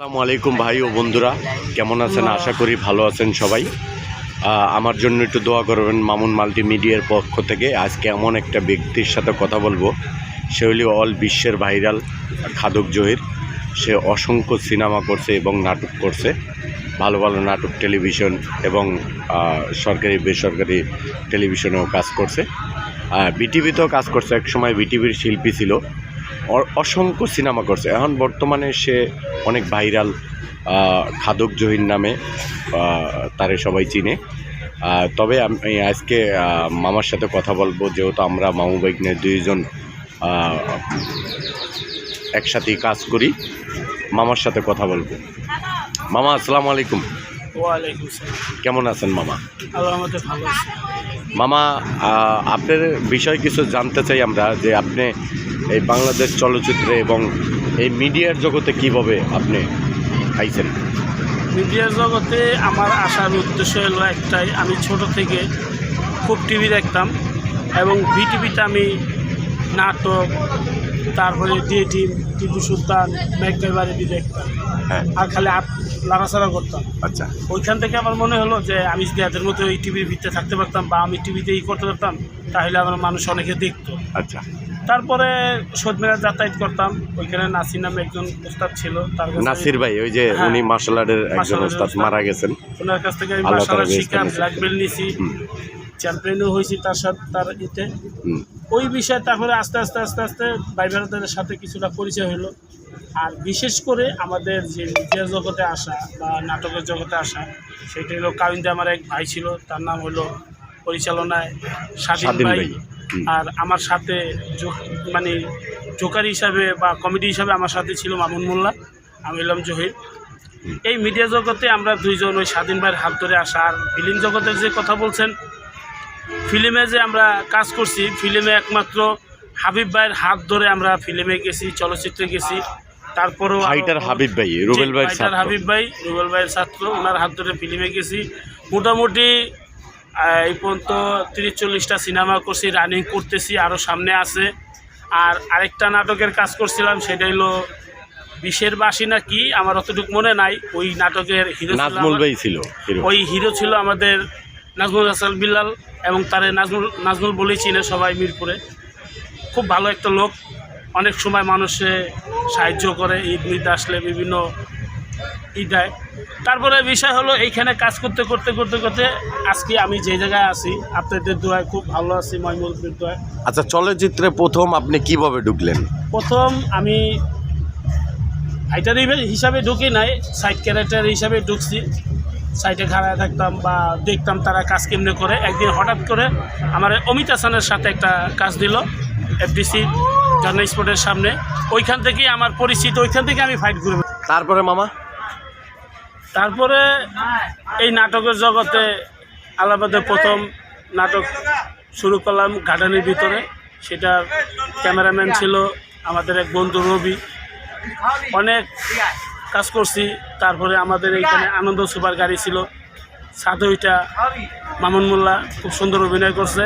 আসসালামু আলাইকুম ভাই ও বন্ধুরা, কেমন আছেন? আশা করি ভালো আছেন সবাই। আমার জন্য একটু দোয়া করবেন মামুন মাল্টিমিডিয়ার পক্ষ থেকে। আজকে এমন একটা ব্যক্তির সাথে কথা বলব। সে হলি অল বিশ্বের ভাইরাল খাদক জহির। সে অসংখ্য সিনেমা করছে এবং নাটক করছে। ভালো ভালো নাটক টেলিভিশন এবং সরকারি, বেসরকারি টেলিভিশনেও কাজ করছে। বিটিভিতেও কাজ করছে। এক সময় বিটিভির শিল্পী ছিল। অসংখ্য সিনেমা করছে। এখন বর্তমানে সে অনেক ভাইরাল খাদক জহির নামে তারে সবাই চিনে। তবে আমি আজকে মামার সাথে কথা বলব, যেহেতু আমরা মামু বাইকনের দুইজন একসাথেই কাজ করি, মামার সাথে কথা বলব। মামা, আসসালামু আলাইকুম। ওয়ালাইকুম সালাম। কেমন আছেন মামা? ভালো আছে। মামা আপনার বিষয় কিছু জানতে চাই আমরা যে আপনি এই বাংলাদেশ চলচ্চিত্রে এবং এই মিডিয়ার জগতে কীভাবে আপনি খাইছেন মিডিয়ার জগতে আমার আসার উদ্দেশ্য হলো একটাই আমি ছোট থেকে খুব টিভি দেখতাম এবং বিটিভিতে আমি নাটক তারপরে টিম টিপু সুলতান বাড়িতে দেখতাম। হ্যাঁ। আর খালি আপ করতাম। আচ্ছা। ওইখান থেকে আমার মনে হলো যে আমি যদি এদের মতো এই টিভির ভিতরে থাকতে পারতাম বা আমি টিভিতে ই করতে পারতাম তাহলে আমার মানুষ অনেকে দেখতো। আচ্ছা। তারপরে সদমেরা যাতায়াত করতাম। ওইখানে নাসির নামে একজন উস্তাদ ছিল তার নাসির ভাই ওই যে হ্যাঁ। উনি মার্শাল আর্টের একজন ওস্তাদ। মারা গেছেন। ওনার কাছ থেকে আমি মার্শাল আর্ট তাআলা শিখা ব্ল্যাক বেল্ট নিয়েছি। চ্যাম্পিয়নও হয়েছি তার সাথে তার এতে। ওই বিষয়ে তারপরে আস্তে আস্তে আস্তে আস্তে ভাই ভারতের সাথে কিছুটা পরিচয় হলো। আর বিশেষ করে আমাদের যে মিডিয়া জগতে আসা বা নাটকের জগতে আসা সেটা হলো কাবিন্দে আমার এক ভাই ছিল তার নাম হলো পরিচালনায় স্বাধীন ভাই। আর আমার সাথে মানে জোকার হিসাবে বা কমেডি হিসাবে আমার সাথে ছিল মামুন মোল্লা আমি এলাম জহির। এই মিডিয়া জগতে আমরা দুইজন ওই স্বাধীন ভাইয়ের হাত ধরে আসা আর ফিল্ম জগতের যে কথা বলছেন ফিল্মে যে আমরা কাজ করছি ফিল্মে একমাত্র হাবিব ভাইয়ের হাত ধরে আমরা ফিল্মে গেছি চলচ্চিত্রে গেছি। তারপরও ফাইটার হাবিব ভাই রুবেল ভাইয়ের ফাইটার হাবিব ভাই রুবেল ভাইয়ের ছাত্র ওনার হাত ধরে ফিল্মে গেছি। মোটামুটি এই পর্যন্ত তিরিশ চল্লিশটা সিনেমা করছি রানিং করতেছি আরও সামনে আছে। আর আরেকটা নাটকের কাজ করছিলাম সেটা হলো বিশের বাসী না কি আমার অতটুকু মনে নাই ওই নাটকের হিরো ছিল নাজমুল ভাই ছিল ওই হিরো ছিল আমাদের নাজমুল হাসান বিল্লাল এবং তারে নাজমুল নাজমুল বলেই চিনে সবাই মিরপুরে। খুব ভালো একটা লোক অনেক সময় মানুষে সাহায্য করে ঈদ মিদ আসলে বিভিন্ন ই দেয়। তারপরে বিষয় হলো এইখানে কাজ করতে করতে করতে করতে আজকে আমি যে জায়গায় আছি আপনাদের দোয়ায় খুব ভালো আছি ময়মুদ্দিন দোয়ায়। আচ্ছা চলচ্চিত্রে প্রথম আপনি কীভাবে ঢুকলেন? প্রথম আমি ফাইটার হিসাবে ঢুকি নাই সাইড ক্যারেক্টার হিসাবে ঢুকছি। সাইডে খাড়ায় থাকতাম বা দেখতাম তারা কাজ কেমনে করে। একদিন হঠাৎ করে আমার অমিত হাসানের সাথে একটা কাজ দিল এফডিসি জার্নাল স্পোর্টের সামনে। ওইখান থেকেই আমার পরিচিত ওইখান থেকে আমি ফাইট ঘুরে তারপরে মামা? তারপরে এই নাটকের জগতে আলাবাদে প্রথম নাটক শুরু করলাম গার্ডেনের ভিতরে। সেটার ক্যামেরাম্যান ছিল আমাদের এক বন্ধু রবি। অনেক কাজ করছি তারপরে আমাদের এইখানে আনন্দ সুপার গাড়ি ছিল। সাধুইটা মামুন মোল্লা খুব সুন্দর অভিনয় করছে।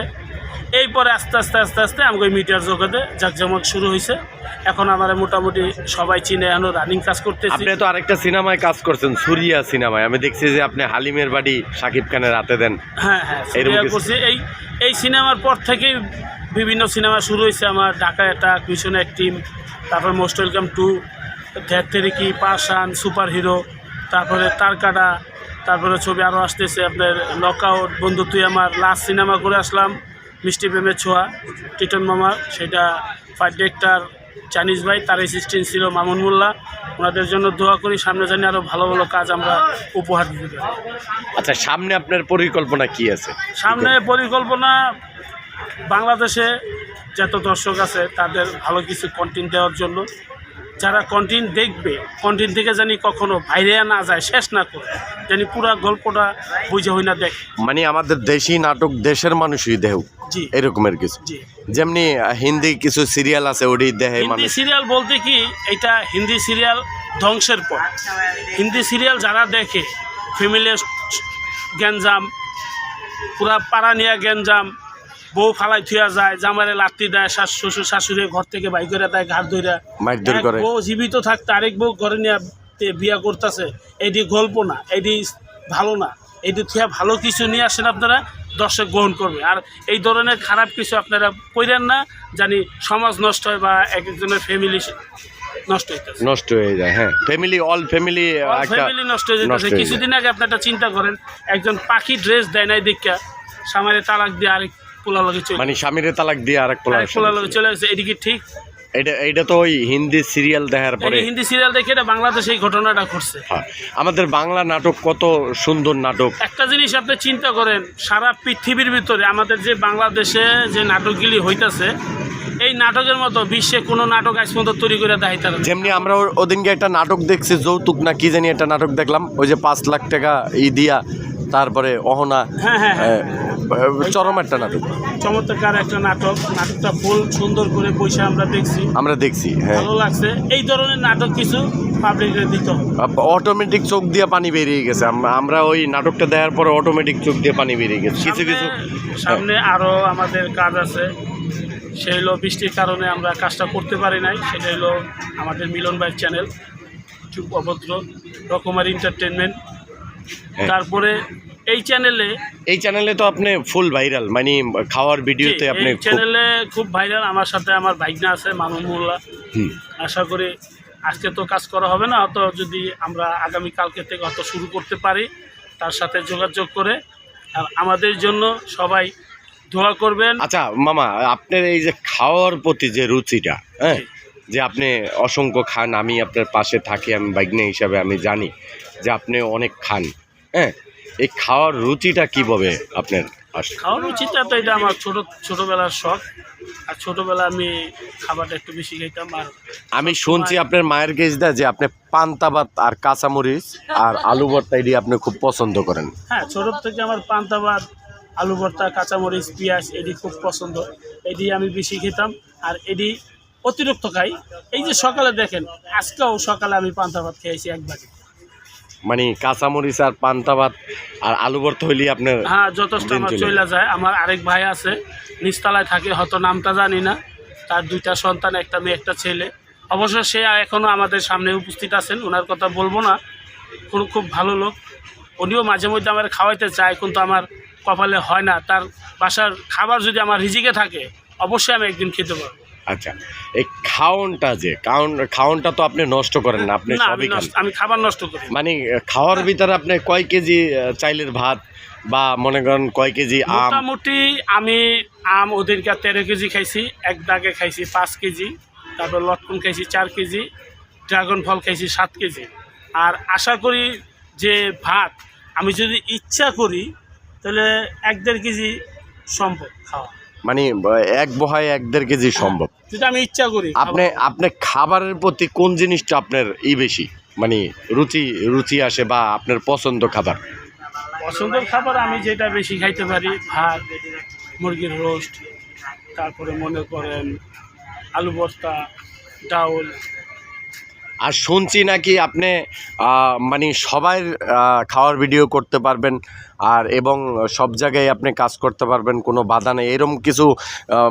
এই পরে আস্তে আস্তে আস্তে আস্তে আমাকে মিডিয়ার জগতে জাকজমক শুরু হয়েছে এখন আমার মোটামুটি সবাই চিনে এখন রানিং কাজ করতেছি। আপনি তো আরেকটা সিনেমায় কাজ করছেন সুরিয়া সিনেমায়। আমি দেখছি যে আপনি হালিমের বাড়ি সাকিব খানের হাতে দেন। হ্যাঁ হ্যাঁ? করছি। এই এই সিনেমার পর থেকেই বিভিন্ন সিনেমা শুরু হয়েছে আমার ঢাকা অ্যাটাক মিশন এক টিম তারপর most welcome to Dhyatteriki Pashan super hero তারপরে তারকাটা তারপরে ছবি আরও আসতেছে আপনার লকআউট বন্ধু তুই আমার লাস্ট সিনেমা করে আসলাম। মিষ্টি প্রেমের ছোঁয়া টিটন মামা সেটা ফাইট ডিরেক্টর চাইনিজ ভাই তার অ্যাসিস্ট্যান্ট ছিল মামুন মোল্লা। ওনাদের জন্য দোয়া করি সামনে জানি আরও ভালো ভালো কাজ আমরা উপহার দিতে পারি। আচ্ছা সামনে আপনার পরিকল্পনা কি আছে? সামনে পরিকল্পনা বাংলাদেশে যত দর্শক আছে তাদের ভালো কিছু কন্টেন্ট দেওয়ার জন্য। যারা কন্টেন্ট দেখবে কন্টেন্ট থেকে জানি কখনো বাইরে না যায় শেষ না করে জানি পুরা গল্পটা বুঝে হই না দেখ। মানে আমাদের দেশি নাটক দেশের মানুষই দেহ এরকমের কিছু। যেমনি হিন্দি কিছু সিরিয়াল আছে ওটি হিন্দি সিরিয়াল বলতে কি এটা হিন্দি সিরিয়াল ধ্বংসের পর হিন্দি সিরিয়াল যারা দেখে ফ্যামিলি গ্যাঞ্জাম পুরা পাড়া নিয়ে গ্যাঞ্জাম বউ ফালাই থুয়া যায় জামারে লাত্তি দেয় শাশ শ্বশুর শাশুড়ি ঘর থেকে বাই করে দেয় ঘাট করে। বউ জীবিত থাকতে আরেক বউ ঘরে নিয়ে তে বিয়া করতেছে এটি গল্প না এটি ভালো না। এটি থেকে ভালো কিছু নিয়ে আসেন আপনারা দর্শক গ্রহণ করবে। আর এই ধরনের খারাপ কিছু আপনারা কইরেন না জানি সমাজ নষ্ট হয় বা এক একজনের ফ্যামিলি নষ্ট হইতেছে। নষ্ট হয়ে যায় হ্যাঁ। ফ্যামিলি অল ফ্যামিলি ফ্যামিলি নষ্ট হয়ে যেতেছে। কিছুদিন আগে আপনি একটা চিন্তা করেন একজন পাখি ড্রেস দেয় নাই দেখা সামারে তালাক দিয়ে আরেক পোলা লগে চলে মানে স্বামীর তালাক দিয়ে আরেক পোলা আরেক পোলা লগে চলে গেছে। এদিকে ঠিক এটা এটা তো ওই হিন্দি সিরিয়াল দেখার পরে। হিন্দি সিরিয়াল দেখে এটা বাংলাদেশে এই ঘটনাটা ঘটছে। হ্যাঁ, আমাদের বাংলা নাটক কত সুন্দর নাটক। একটা জিনিস আপনি চিন্তা করেন সারা পৃথিবীর ভিতরে আমাদের যে বাংলাদেশে যে নাটকগুলি হইতাছে এই নাটকের মতো বিশ্বে কোনো নাটক আজ পর্যন্ত তৈরি করে দেখাইতে পারে যেমনি আমরা ওদিনকে একটা নাটক দেখছি যৌতুক না কি জানি একটা নাটক দেখলাম ওই যে পাঁচ লাখ টাকা ই দিয়া তারপরে অহনা হ্যাঁ হ্যাঁ হ্যাঁ। চরম একটা নাটক। চমৎকার একটা নাটক নাটকটা ফুল সুন্দর করে পয়সা আমরা দেখছি। আমরা দেখছি হ্যাঁ। ভালো লাগছে। এই ধরনের নাটক কিছু পাবলিকের দিতে অটোমেটিক চোখ দিয়ে পানি বেরিয়ে গেছে। আমরা ওই নাটকটা দেওয়ার পরে অটোমেটিক চোখ দিয়ে পানি বেরিয়ে গেছে। কিছু কিছু সামনে- সামনে আরও আমাদের কাজ আছে। সেই হলো বৃষ্টির কারণে আমরা কাজটা করতে পারি নাই। সেটা হলো আমাদের মিলন ভাইয়ের চ্যানেল চুপ অভদ্র রকমারি এন্টারটেনমেন্ট হ্যাঁ। তারপরে এই চ্যানেলে এই চ্যানেলে তো আপনি ফুল ভাইরাল মানে খাওয়ার ভিডিওতে আপনি এই চ্যানেলে খুব ভাইরাল আমার সাথে আমার ভাইগনা আছে মামুন মোল্লা। আশা করি আজকে তো কাজ করা হবে না অত যদি আমরা আগামী কালকে থেকে অত শুরু করতে পারি তার সাথে যোগাযোগ করে আর আমাদের জন্য সবাই দোয়া করবেন। আচ্ছা মামা আপনার এই যে খাওয়ার প্রতি যে রুচিটা হ্যাঁ যে আপনি অসংখ্য খান আমি আপনার পাশে থাকি আমি বাইকনে হিসাবে আমি জানি যে আপনি অনেক খান হ্যাঁ? এই খাওয়ার রুচিটা কীভাবে আপনার আসে খাওয়ার উচিতটা তো এটা আমার ছোট ছোটোবেলার শখ। আর ছোটোবেলা আমি খাবারটা একটু বেশি খেতাম আর আমি শুনছি আপনার মায়ের দেয় যে আপনি পান্তা ভাত আর কাঁচামরিচ আর আলু ভর্তা এটি আপনি খুব পছন্দ করেন। হ্যাঁ ছোটো থেকে আমার পান্তা ভাত আলু ভর্তা কাঁচামরিচ পেঁয়াজ এটি খুব পছন্দ। এটি আমি বেশি খেতাম আর এটি অতিরিক্ত খাই। এই যে সকালে দেখেন আজকেও সকালে আমি পান্তা ভাত খেয়েছি এক বাটি। মানে কাঁচামরিচ আর পান্তা ভাত আর আলু ভর্তা হইলে আপনার হ্যাঁ যথেষ্ট আমার চলে যায়। আমার আরেক ভাই আছে নিচতলায় থাকে হয়তো নামটা জানি না। তার দুইটা সন্তান একটা মেয়ে একটা ছেলে। অবশ্য সে এখনও আমাদের সামনে উপস্থিত আছেন ওনার কথা বলব না। খুব খুব ভালো লোক। উনিও মাঝে মধ্যে আমার খাওয়াইতে চায় কিন্তু আমার কপালে হয় না। তার বাসার খাবার যদি আমার রিজিকে থাকে অবশ্যই আমি একদিন খেতে পারব। আচ্ছা এই খাওনটা যে খাওন খাওনটা তো আপনি নষ্ট করেন না আপনি সবই খান। আমি খাবার নষ্ট করি। মানে খাওয়ার ভিতরে আপনি কয় কেজি চাইলের ভাত বা মনে করেন কয় কেজি আম? মোটামুটি আমি আম ওদেরকে তেরো কেজি খাইছি এক দাগে খাইছি পাঁচ কেজি তারপর লটকন খাইছি চার কেজি ড্রাগন ফল খাইছি সাত কেজি। আর আশা করি যে ভাত আমি যদি ইচ্ছা করি তাহলে এক দেড় কেজি সম্ভব খাওয়া। মানে এক বহায় এক দেড় কেজি সম্ভব। সেটা আমি ইচ্ছা করি আপনি আপনি খাবারের প্রতি কোন জিনিসটা আপনার ই বেশি? মানে রুচি রুচি আসে বা আপনার পছন্দ খাবার? পছন্দের খাবার আমি যেটা বেশি খাইতে পারি ভাত মুরগির রোস্ট তারপরে মনে করেন আলু ভর্তা ডাউল আর শুনছি নাকি আপনি মানে সবাই খাওয়ার ভিডিও করতে পারবেন আর এবং সব জায়গায় আপনি কাজ করতে পারবেন কোনো বাধা নেই এরম কিছু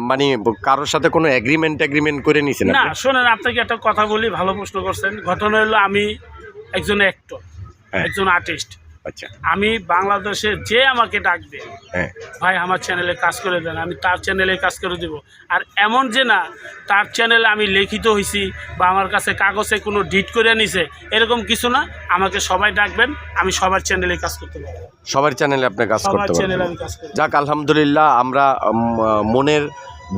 মানে কারোর সাথে কোনো এগ্রিমেন্ট এগ্রিমেন্ট করে নিছেন না? শোনেন আপনাকে একটা কথা বলি ভালো প্রশ্ন করছেন ঘটনা হলো আমি একজন অ্যাক্টর। একজন আর্টিস্ট আচ্ছা। আমি বাংলাদেশে যে আমাকে ডাকবে হ্যাঁ। ভাই আমার চ্যানেলে কাজ করে দেন আমি তার চ্যানেলে কাজ করে দেব। আর এমন যে না তার চ্যানেলে আমি লিখিত হয়েছি বা আমার কাছে কাগজে কোনো ডিট করে নিছে এরকম কিছু না। আমাকে সবাই ডাকবেন আমি সবার চ্যানেলে কাজ করতে পারব। সবার চ্যানেলে আপনি কাজ করতে পারবেন। যাক আলহামদুলিল্লাহ আমরা মনের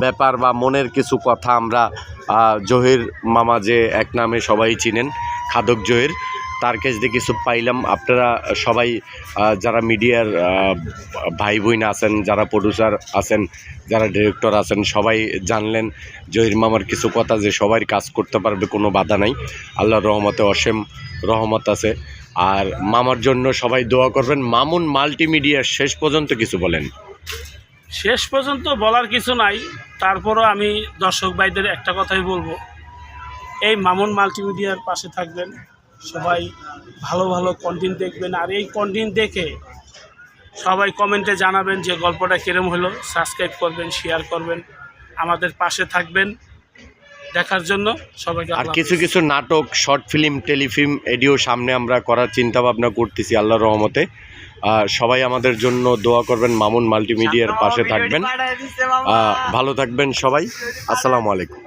ব্যাপার বা মনের কিছু কথা আমরা জহির মামা যে এক নামে সবাই চিনেন খাদক জহির তার কাছ দিয়ে কিছু পাইলাম। আপনারা সবাই যারা মিডিয়ার ভাই বোন আছেন, যারা প্রডিউসার আছেন, যারা ডিরেক্টর আছেন, সবাই জানলেন জহির মামার কিছু কথা যে সবাই কাজ করতে পারবে, কোনো বাধা নাই। আল্লাহর রহমতে অসীম রহমত আছে। আর মামার জন্য সবাই দোয়া করবেন। মামুন মাল্টিমিডিয়ার শেষ পর্যন্ত কিছু বলেন। শেষ পর্যন্ত বলার কিছু নাই। তারপরও আমি দর্শক ভাইদের একটা কথাই বলব। এই মামুন মাল্টিমিডিয়ার পাশে থাকবেন। সবাই ভালো ভালো কন্টেন্ট দেখবেন। আর এই কন্টেন্ট দেখে সবাই কমেন্টে জানাবেন যে গল্পটা কিরম হলো। সাবস্ক্রাইব করবেন শেয়ার করবেন। আমাদের পাশে থাকবেন। দেখার জন্য সবাইকে আর কিছু কিছু নাটক শর্ট ফিল্ম টেলিফিল্ম এডিও সামনে আমরা করার চিন্তা ভাবনা করতেছি আল্লাহর রহমতে। সবাই আমাদের জন্য দোয়া করবেন। মামুন মাল্টিমিডিয়ার পাশে থাকবেন। ভালো থাকবেন সবাই। আসসালামু আলাইকুম।